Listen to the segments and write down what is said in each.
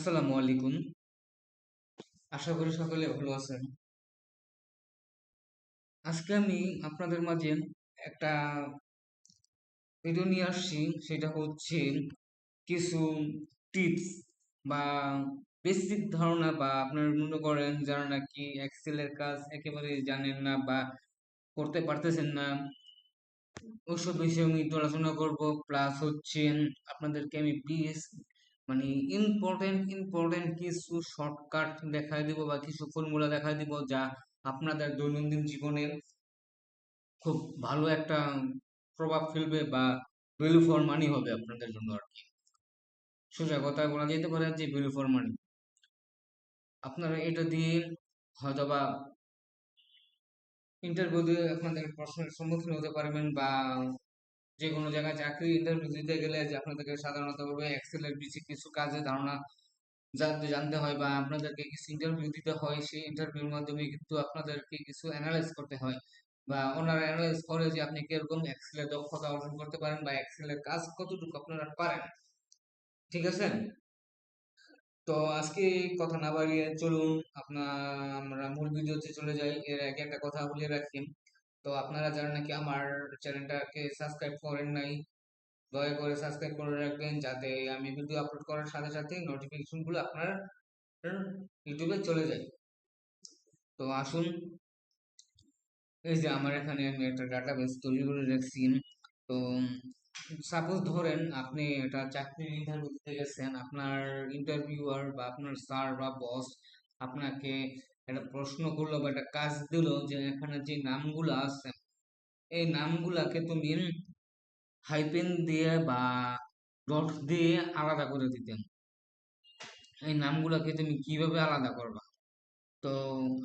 আসসালামু আলাইকুম। আশা করি সকলে ভালো আছেন। আজকে আমি আপনাদের মাঝে একটা ভিডিও নিয়ে আসছি, সেটা হচ্ছে কিছু টিপস বা বেসিক ধারণা বা আপনার মনে করেন যারা নাকি এক্সেলের কাজ একেবারে জানেন না বা করতে পারতেছেন না, ওইসব বিষয়ে আমি একটু আলোচনা করব। প্লাস হচ্ছে আপনাদেরকে আমি প্লিজ মানে ইম্পর্টেন্ট ইম্পর্টেন্ট কিছু শর্টকাট দেখায় দিব বা কিছু ফর্মুলা দেখায় দিব যা আপনাদের দৈনন্দিন জীবনে খুব ভালো একটা প্রভাব ফেলবে বা ভ্যালু ফর মানি হবে আপনাদের জন্য আর কি সোজা কথা বলা যেতে পারে যে ভ্যালু ফর মানি আপনারা এটা দিয়ে হয়তোবা ইন্টারভিউ দিয়ে আপনাদের প্রশ্নের সম্মুখীন হতে পারবেন বা যে কোনো জায়গায় চাকরি ইন্টারভিউ দিতে গেলে যে আপনাদেরকে সাধারণত ভাবে এক্সেলের বেশি কিছু কাজে ধারণা জানতে হয় বা আপনাদেরকে কিছু ইন্টারভিউ দিতে হয়, সেই ইন্টারভিউর মাধ্যমে কিন্তু আপনাদেরকে কিছু অ্যানালাইজ করতে হয়। বা ওনারা অ্যানালাইজ করে যে আপনি কীরকম এক্সেলের দক্ষতা অর্জন করতে পারেন বা এক্সেলের কাজ কতটুকু আপনারা পারেন। ঠিক আছে? তো আজকে কথা না বাড়িয়ে চলুন, আপনার আমরা মূল ভিডিওতে চলে যাই। এর আগে একটা কথা বলে রাখি। তো আপনারা যারা নাকি আমার চ্যানেলটাকে সাবস্ক্রাইব করেন নাই, দয়া করে সাবস্ক্রাইব করে রাখবেন যাতে আমি ভিডিও আপলোড করার সাথে সাথে নোটিফিকেশনগুলো আপনার ইউটিউবে চলে যায়। তো আসুন, এই যে আমার এখানে আমি একটা ডাটাবেস তৈরি করে রাখছি। তো সাপোজ ধরেন আপনি একটা চাকরির ইন্টারভিউ দিতে গেছেন, আপনার ইন্টারভিউয়ার বা আপনার স্যার বা বস আপনাকে একটা প্রশ্ন করল বা একটা কাজ দিল যে এখানে যে নামগুলো আছে, এই নামগুলাকে তুমি হাইপেন দিয়ে বা ডট দিয়ে আলাদা করে দিতেন এই নামগুলাকে তুমি কীভাবে আলাদা করবা? তো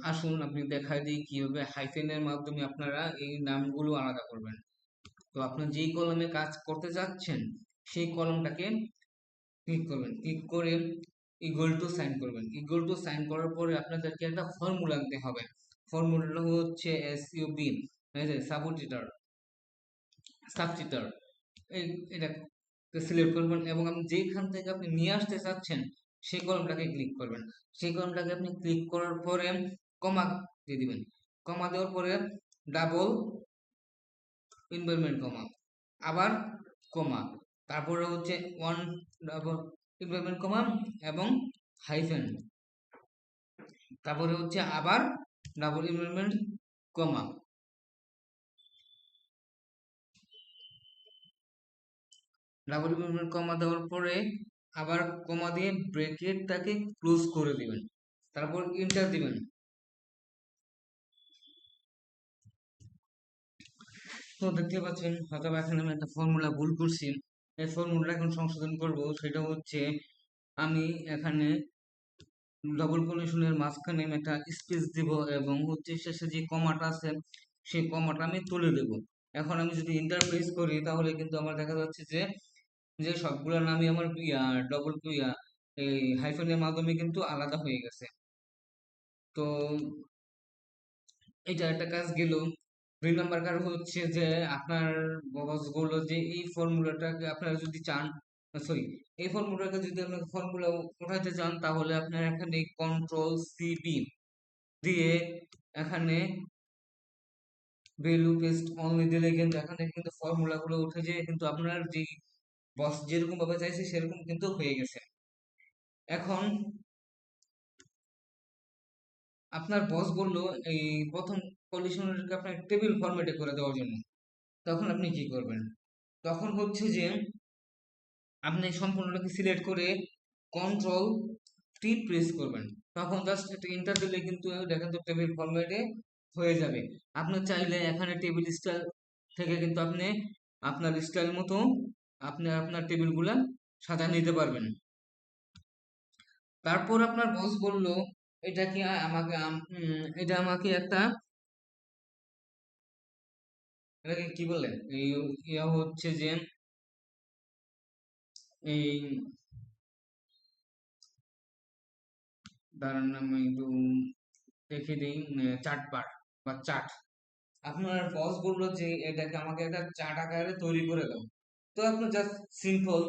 আসুন আপনি দেখাই দিই কীভাবে হাইফেনের মাধ্যমে আপনারা এই নামগুলো আলাদা করবেন। তো আপনার যেই কলমে কাজ করতে যাচ্ছেন, সেই কলমটাকে ক্লিক করবেন। ক্লিক করে ইকুয়াল টু সাইন করবেন। ইকুয়াল টু সাইন করার পরে আপনাদেরকে একটা ফর্মুলা আনতে হবে। ফর্মুলাটা হচ্ছে S U B substitute substitute এটা সিলেক্ট করবেন এবং আপনি যেখান থেকে আপনি নিয়ে আসতে চাচ্ছেন, সেই কলমটাকে ক্লিক করবেন। সেই কলমটাকে আপনি ক্লিক করার পরে কমা দিয়ে দিবেন। কমা দেওয়ার পরে ডাবল ইনভেলমেন্ট কমা আবার কমা তারপরে হচ্ছে ওয়ান ডাবল ইনভেলমেন্ট কমা এবং হাইফেন তারপরে হচ্ছে আবার ডাবল ইনভেলমেন্ট কমা। ডাবল ইনভেলমেন্ট কমা দেওয়ার পরে আবার কমা দিয়ে ব্রেকেটটাকে ক্লোজ করে দিবেন। তারপর ইন্টার দিবেন। তো দেখতে পাচ্ছেন হয়তো এখানে আমি একটা ফর্মুলা ভুল করছি। ফর্মুলাটা এখন সংশোধন করব, সেটা হচ্ছে আমি এখানে ডবল কন্ডিশনের মাঝখানে আমি একটা স্পেস দিব এবং হচ্ছে শেষে যে কমাটা আছে, সেই কমাটা আমি তুলে দেব। এখন আমি যদি ইন্টারফেস করি, তাহলে কিন্তু আমার দেখা যাচ্ছে যে যে সবগুলো নামই আমার ডবল এই হাইফেনের মাধ্যমে কিন্তু আলাদা হয়ে গেছে। তো, এটা একটা কাজ গেল। দুই নাম্বার কারণ হচ্ছে যে আপনার বক্সগুলো যে এই ফর্মুলাটাকে আপনারা যদি চান সরি এই ফর্মুলাটাকে যদি আপনাকে ফর্মুলা উঠাইতে চান, তাহলে আপনার এখানে কন্ট্রোল সিবি দিয়ে এখানে ভ্যালু পেস্ট অনলি দিলে কিন্তু এখানে কিন্তু ফর্মুলাগুলো উঠে যায় কিন্তু আপনার যে বস যেরকম ভাবে চাইছে, সেরকম কিন্তু হয়ে গেছে। এখন আপনার বস বলল, এই প্রথম কন্ডিশনারকে আপনার টেবিল ফরম্যাটে করে দেওয়ার জন্য। তখন আপনি কি করবেন? তখন হচ্ছে যে, আপনি সম্পূর্ণটাকে সিলেক্ট করে কন্ট্রোল টি প্রেস করবেন। তখন জাস্ট একটা ইন্টার দিলে কিন্তু দেখেন তো টেবিল ফরম্যাটে হয়ে যাবে। আপনি চাইলে এখানে টেবিল স্টাইল থেকে কিন্তু আপনি আপনার স্টাইল মতো আপনি আপনার টেবিলগুলা সাজা নিতে পারবেন। তারপর আপনার বস বলল এটা কি আমাকে এটা আমাকে একটা এটাকে কি বলে ইয়া হচ্ছে যে এই দাঁড়ান আমি একটু দেখে দিই চার্ট পার্ট বা চার্ট আপনার বস বলল যে এটাকে আমাকে একটা চার্ট আকারে তৈরি করে দাও। তো আপনি জাস্ট সিম্পল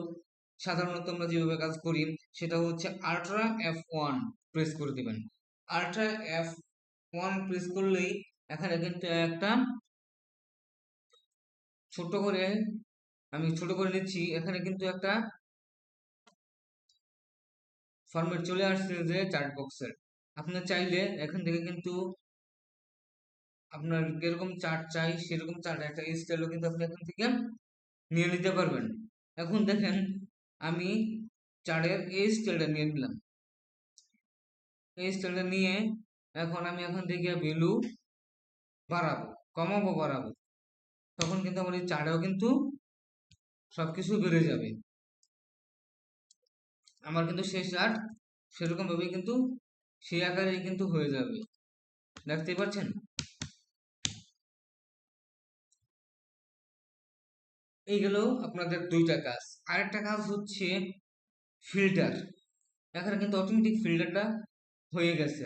সাধারণত আমরা যেভাবে কাজ করি, সেটা হচ্ছে আল্ট্রা এফ ওয়ান প্রেস করে দিবেন। আল্ট্রা এফ ওয়ান প্রেস করলেই এখানে কিন্তু একটা ছোট করে, আমি ছোট করে নিচ্ছি, এখানে কিন্তু একটা ফরম্যাট চলে আসছে যে চার্ট বক্সের আপনার চাইলে এখান থেকে কিন্তু আপনার যেরকম চার্ট চাই, সেরকম চার্ট একটা স্টাইলও কিন্তু আপনি এখান থেকে নিয়ে নিতে পারবেন। এখন দেখেন আমি চারের এই স্টাইলটা নিয়ে নিলাম এই স্টাইলটা নিয়ে এখন আমি এখান থেকে ভ্যালু বাড়াবো, কমাবো, বাড়াবো। তখন কিন্তু আমার এই চারেও কিন্তু সব কিছু বেড়ে যাবে। আমার কিন্তু সেই চার্ট সেরকম ভাবে কিন্তু সেই আকারে কিন্তু হয়ে যাবে। দেখতেই পাচ্ছেন? এই গেল আপনাদের দুইটা কাজ। আরেকটা কাজ হচ্ছে ফিল্টার এখানে কিন্তু অটোমেটিক ফিল্টারটা হয়ে গেছে।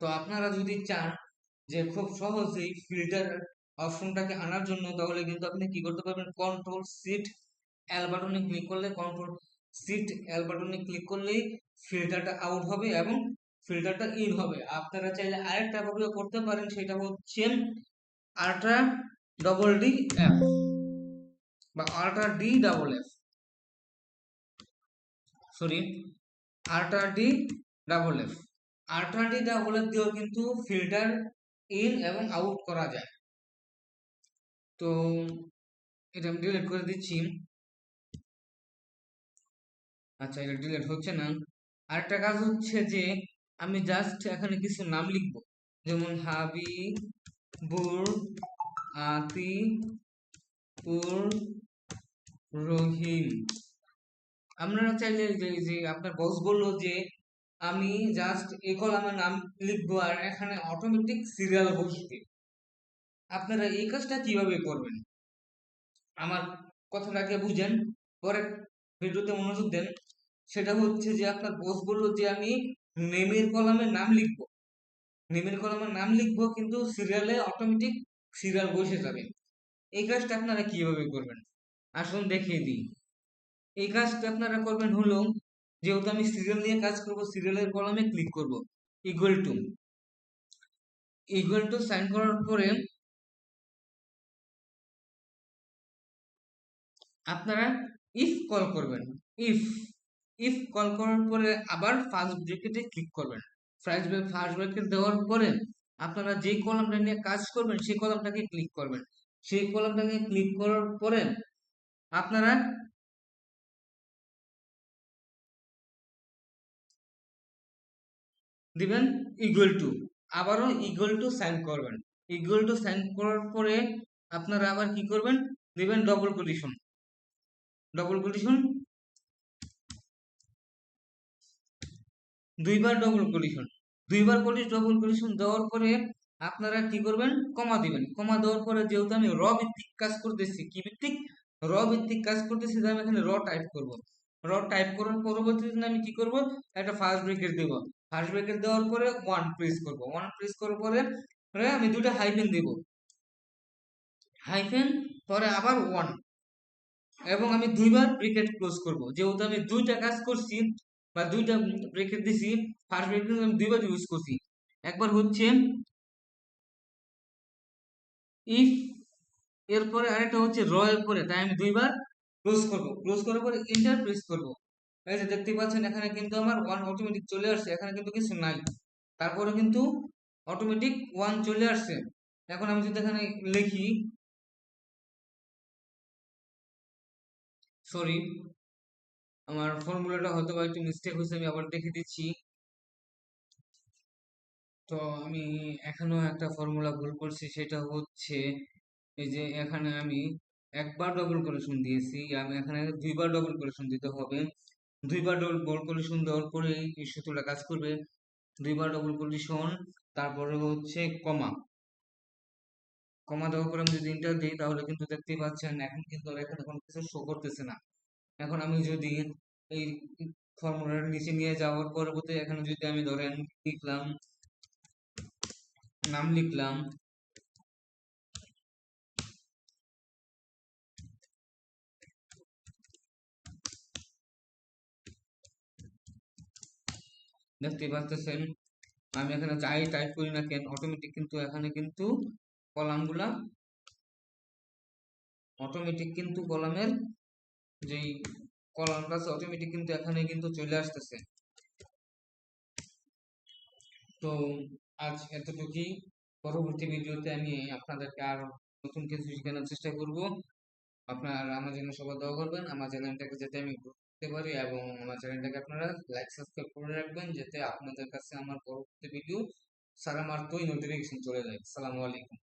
তো আপনারা যদি চান যে খুব সহজেই ফিল্টার অপশনটাকে আনার জন্য, তাহলে কিন্তু আপনি কি করতে পারবেন? কন্ট্রোল সিট এল বাটনে ক্লিক করলে কন্ট্রোল সিট এল বাটনে ক্লিক করলেই ফিল্টারটা আউট হবে এবং ফিল্টারটা ইন হবে। আপনারা চাইলে আরেকটা ভাবে করতে পারেন, সেটা হচ্ছে আল্ট্রা ডবল ডি এফ বা ultra D double F sorry ultra D double F ultra D double F দিয়েও কিন্তু ফিল্টার ইন এবং আউট করা যায়। তো এটা আমি ডিলিট করে দিচ্ছি। আচ্ছা এটা ডিলিট হচ্ছে না। আরেকটা কাজ হচ্ছে যে, আমি জাস্ট এখানে কিছু নাম লিখব। যেমন হাবি বুর আতি রহিম আপনারা চাইলে যে আপনার বস বলল যে, আমি জাস্ট এই কলামের নাম লিখব আর এখানে অটোমেটিক সিরিয়াল বসবে। আপনারা এই কাজটা কীভাবে করবেন? আমার কথাটাকে বুঝেন, পরে ভিডিওতে মনোযোগ দেন। সেটা হচ্ছে যে, আপনার বস বলল যে, আমি নেমের কলামের নাম লিখব। নেমের কলামের নাম লিখব কিন্তু সিরিয়ালে অটোমেটিক সিরিয়াল বসে যাবে। এই কাজটা আপনারা কীভাবে করবেন? আসুন দেখিয়ে দিই। এই কাজটা আপনারা করবেন হলো, যেহেতু আমি সিরিয়াল নিয়ে কাজ করব সিরিয়ালের কলামে ক্লিক করব equal to equal to sign করার পরে আপনারা ইফ কল করবেন। ইফ ইফ কল করার পরে আবার ফার্স্ট ব্রেকেটে ক্লিক করবেন। ফার্স্ট ফার্স্ট ব্রেকেট দেওয়ার পরে আপনারা যে কলামটা নিয়ে কাজ করবেন, সেই কলামটাকে ক্লিক করবেন। সেই কলামটাকে ক্লিক করার পরে আপনারা দিবেন ইকুয়াল টু আবারও ইকুয়াল টু সাইন করবেন। ইকুয়াল টু সাইন করার পরে আপনারা আবার কি করবেন? দিবেন ডবল কন্ডিশন ডবল কন্ডিশন দুইবার ডবল কন্ডিশন দুইবার কন্ডিশন ডবল কন্ডিশন দেওয়ার পরে আপনারা কি করবেন? কমা দিবেন। কমা দেওয়ার পরে যেহেতু আমি র ভিত্তিক কাজ করতেছি, কি ভিত্তিক? র ভিত্তিক কাজ করতেছি আমি এখানে র টাইপ করব। র টাইপ করার পরবর্তীতে আমি কি করব? একটা ফার্স্ট ব্রেকেট দেব। ফার্স্ট ব্রেকেট দেওয়ার পরে ওয়ান প্রেস করব। ওয়ান প্রেস করার পরে আমি দুটো হাইফেন দেব। হাইফেন পরে আবার ওয়ান এবং আমি দুইবার ব্রেকেট ক্লোজ করব। যেহেতু আমি দুইটা কাজ করছি বা দুইটা ব্রেকেট দিছি ফার্স্ট ব্রেকেট আমি দুইবার ইউজ করছি। একবার হচ্ছে ইফ এরপরে আরেকটা হচ্ছে র এর পরে তাই আমি দুইবার ক্লোজ করব। ক্লোজ করার পরে এন্টার প্রেস করব। এই যে দেখতে পাচ্ছেন, এখানে কিন্তু আমার ওয়ান অটোমেটিক চলে আসছে, এখানে কিন্তু কিছু নাই। তারপরে কিন্তু অটোমেটিক ওয়ান চলে আসছে। এখন আমি যদি এখানে লিখি সরি আমার ফর্মুলাটা হয়তো বা একটু মিস্টেক হয়েছে, আমি আবার দেখে দিচ্ছি। তো আমি এখানেও একটা ফর্মুলা ভুল করছি, সেটা হচ্ছে এই যে এখানে আমি একবার ডবল কলিশন দিয়েছি, আমি এখানে দুইবার ডবল কলিশন দিতে হবে। দুইবার ডবল কলিশন দেওয়ার পরে এই সূত্রটা কাজ করবে। দুইবার ডবল কলিশন তারপরে হচ্ছে কমা কমা দেওয়ার পরে আমি যদি ইন্টার দিই, তাহলে কিন্তু দেখতেই পাচ্ছেন এখন কিন্তু এখানে কোনো কিছু শো করতেছে না। এখন আমি যদি এই ফর্মুলার নিচে নিয়ে যাওয়ার পরবর্তী এখানে যদি আমি ধরেন লিখলাম নাম লিখলাম। দেখতে পাচ্ছেন, আমি এখানে যাই টাইপ করি না কেন অটোমেটিক কিন্তু এখানে কিন্তু কলামগুলা অটোমেটিক কিন্তু কলামের যেই কলামটা আছে অটোমেটিক কিন্তু এখানে কিন্তু চলে আসতেছে। তো আজ এতটুকুই। পরবর্তী ভিডিওতে আমি আপনাদেরকে আর নতুন কিছু শেখানোর চেষ্টা করব। আপনার, আমার জন্য সবাই দোয়া করবেন। আমার চ্যানেলটাকে যাতে আমি করতে পারি এবং আমার চ্যানেলটাকে আপনারা লাইক সাবস্ক্রাইব করে রাখবেন যাতে আপনাদের কাছে আমার পরবর্তী ভিডিও সারা মাত্রই নোটিফিকেশন চলে যায়। সালামু আলাইকুম।